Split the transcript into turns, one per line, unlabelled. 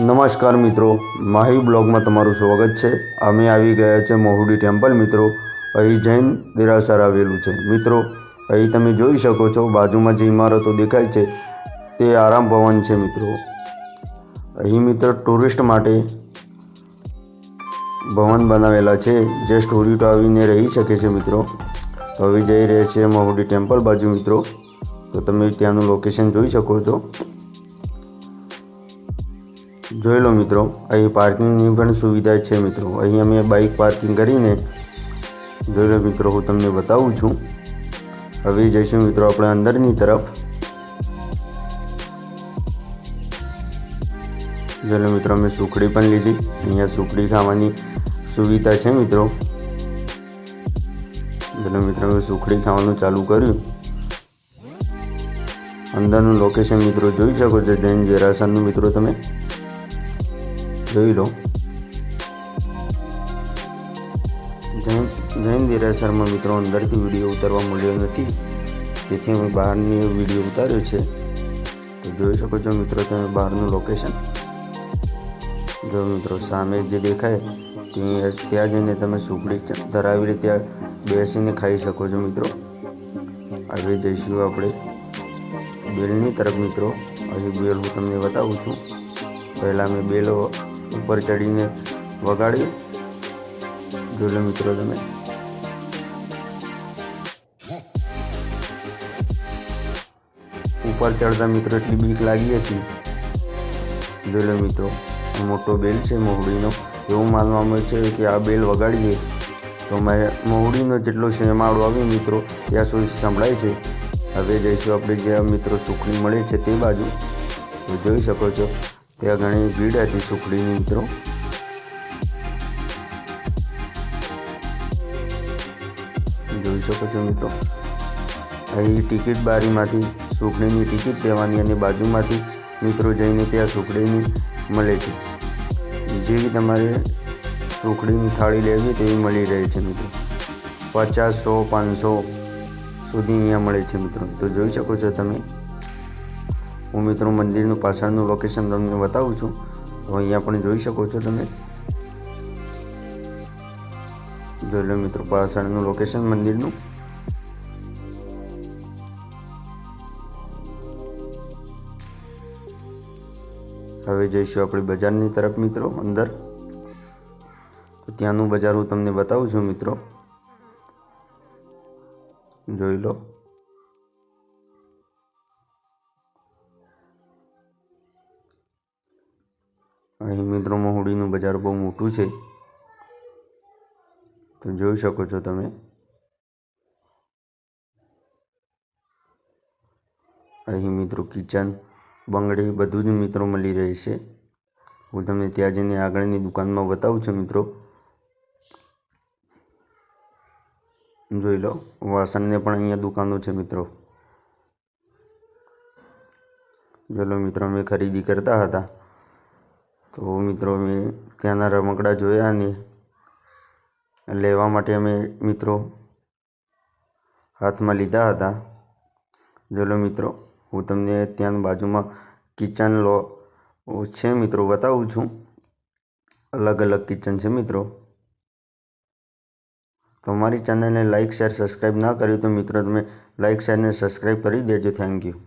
નમસ્કાર મિત્રો, માહી બ્લોગમાં તમારું સ્વાગત છે. અમે આવી ગયા છે મહુડી ટેમ્પલ મિત્રો. અહીં જૈન દેરાસર આવેલું છે. મિત્રો, અહીં તમે જોઈ શકો છો બાજુમાં જે ઇમારતો દેખાય છે તે આરામ ભવન છે મિત્રો. અહીં મિત્રો ટુરિસ્ટ માટે ભવન બનાવેલા છે. જે સ્ટુડન્ટ આવીને રહી શકે છે મિત્રો. હવે જઈ રહ્યા છીએ મહુડી ટેમ્પલ બાજુ મિત્રો. તો તમે ત્યાંનું લોકેશન જોઈ શકો છો. જોઈ લો મિત્રો, અહીં પાર્કિંગની પણ સુવિધા છે મિત્રો. અહીં અમે બાઇક પાર્કિંગ કરીને જોઈ લો મિત્રો, હું તમને બતાવું છું. હવે જઈશું મિત્રો આપણે અંદરની તરફ. જોઈ લો મિત્રો, અમે સુખડી પણ લીધી. અહીંયા સુખડી ખાવાની સુવિધા છે મિત્રો. જોઈ મિત્રો, અમે સુખડી ખાવાનું ચાલુ કર્યું. અંદરનું લોકેશન મિત્રો જોઈ શકો છો, જૈન જેરાસરનું મિત્રો તમે. જોઈ લો જૈન દેરાસરમાં મિત્રો, અંદરથી વીડિયો ઉતારવા મળ્યો નથી. તેથી અમે બહારની વીડિયો ઉતાર્યો છે. તો જોઈ શકો છો મિત્રો, તમે બહારનું લોકેશન જો મિત્રો, સામે જે દેખાય તે ત્યાં જઈને તમે સુખડી ધરાવીને ત્યાં બેસીને ખાઈ શકો છો મિત્રો. હવે જઈશું આપણે. બેલની તરફ મિત્રો, અહીં બેલ હું તમને બતાવું છું. પહેલાં મેં બેલ ઉપર ચડીને વગાડી. જોઈ લો મિત્રો તમે. ઉપર ચડતા મિત્રો એટલી બીક લાગી હતી. જોઈ લો મિત્રો મોટો બેલ છે મહુડીનો. એવું માનવામાં મળે છે કે આ બેલ વગાડીએ તો મહુડીનો જેટલો શેમાળો આવે મિત્રો, ત્યાં સુધી સંભળાય છે. હવે જઈશું આપણે જ્યાં મિત્રો સુખડી મળે છે તે બાજુ. જોઈ શકો છો. ત્યાં ઘણી ભીડ હતી સુખડીની મિત્રો. જોઈ શકો છો મિત્રો. અહીં ટિકિટ બારીમાંથી સુખડીની ટિકિટ લેવાની અને બાજુમાંથી મિત્રો જઈને ત્યાં સુખડીની મળે છે. જેવી તમારે સુખડીની થાળી લેવી તેવી મળી રહે છે મિત્રો. પચાસ સો, પાંચસો સુધી અહીંયા મળે છે મિત્રો. તો જોઈ શકો છો તમે. હું મિત્રો મંદિરનું પાછળનું લોકેશન તમને બતાવું છું. તો અહીંયા પણ જોઈ શકો છો તમે. જોઈ લો મિત્રો, પાછળનું લોકેશન મંદિરનું. હવે જઈશું આપણે બજારની તરફ મિત્રો, અંદર. તો ત્યાંનું બજાર હું તમને બતાવું છું મિત્રો. જોઈ લો. અહીં મિત્રો મહુડીનું બજાર બહુ મોટું છે. તો જોઈ શકો છો તમે. અહીં મિત્રો કિચન, બંગડી બધું જ મિત્રો મળી રહે છે. હું તમને ત્યાં જઈને આગળની દુકાનમાં બતાવું છું મિત્રો. જોઈ લો, વાસણને પણ અહીંયા દુકાનો છે મિત્રો. ચલો મિત્રો, અમે ખરીદી કરતા હતા. તો મિત્રો અમે ત્યાંના રમકડા જોયા અને લેવા માટે અમે મિત્રો હાથમાં લીધા હતા. જોલો મિત્રો, હું તમને ત્યાં બાજુમાં કિચન લો છે મિત્રો, બતાવું છું. અલગ અલગ કિચન છે મિત્રો. તમારી ચેનલને લાઇક શેર સબસ્ક્રાઈબ ના કર્યું તો મિત્રો તમે લાઇક શેર ને સબસ્ક્રાઈબ કરી દેજો. Thank you